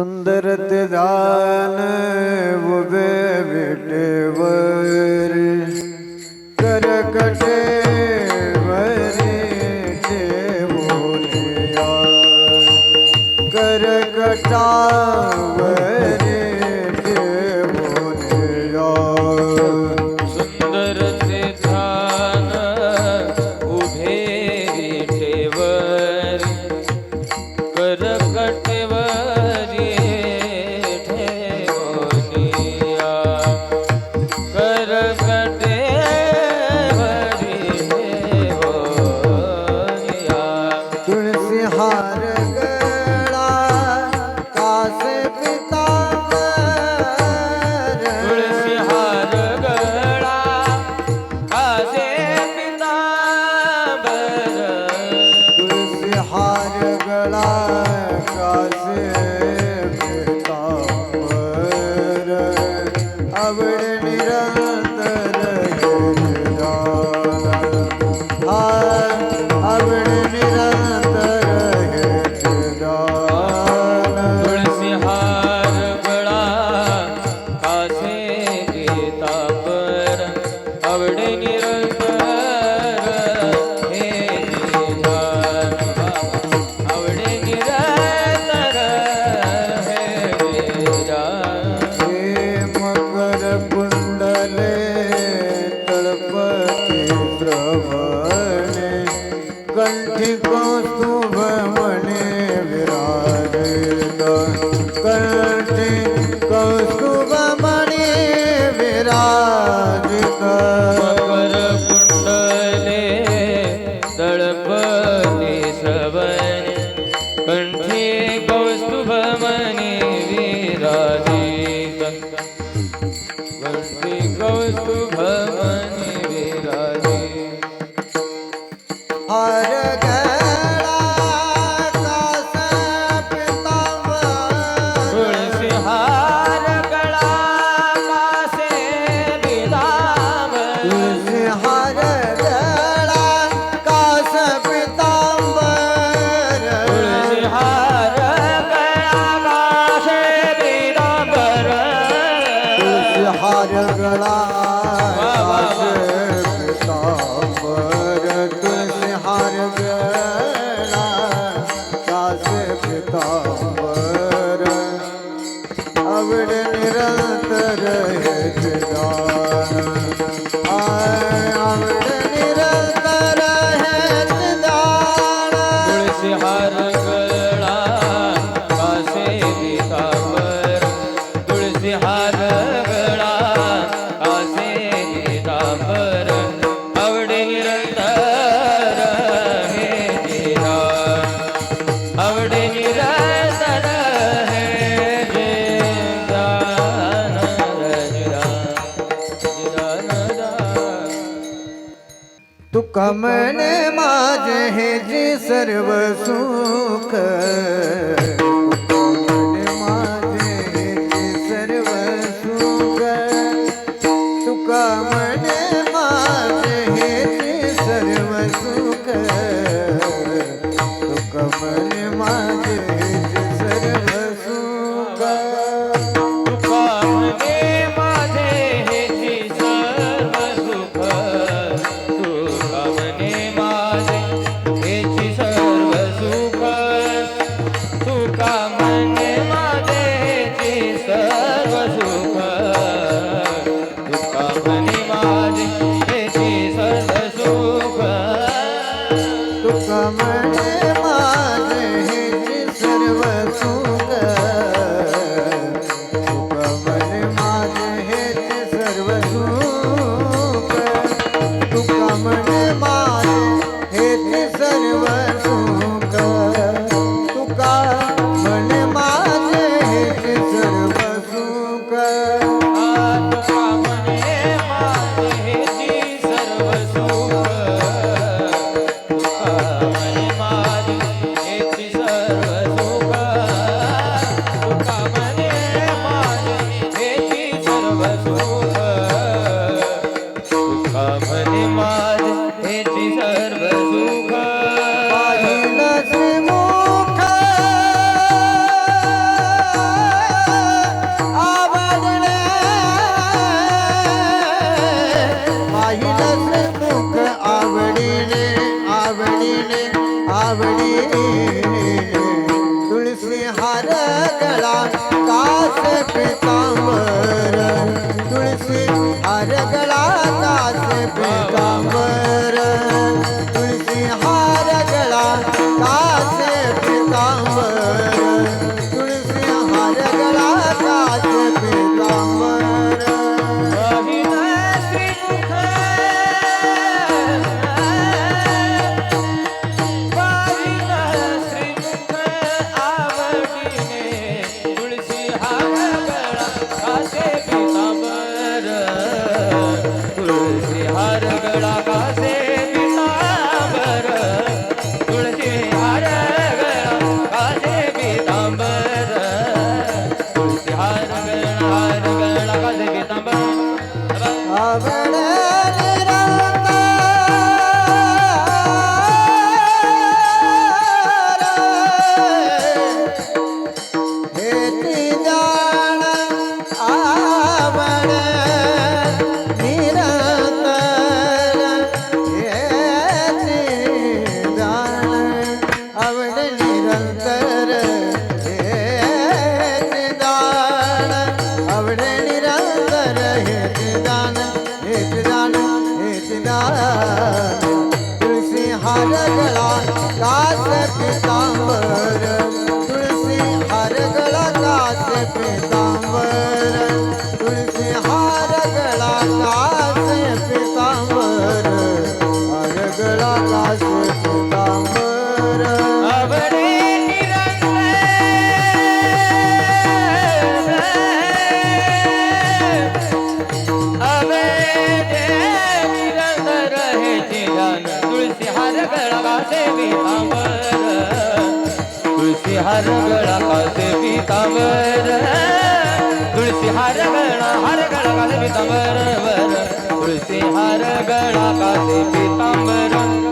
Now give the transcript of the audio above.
સુંદરત દાન ઉભે વિટેવર કરકટે आवडे निरंतर हे आवडे निरंतर हे मकर पुंडले तळपती श्रवणे कंठी कौस्तुभ म्हणे Nivedika. When we go to Bhavani Vilaya. कमन माझे हे जे सर्व सुख Oh. हर गणा से पीतांबर तुलसी हर गणा हर गणा कल से पीतांबर तुलसी हर गणा का से पीतांबर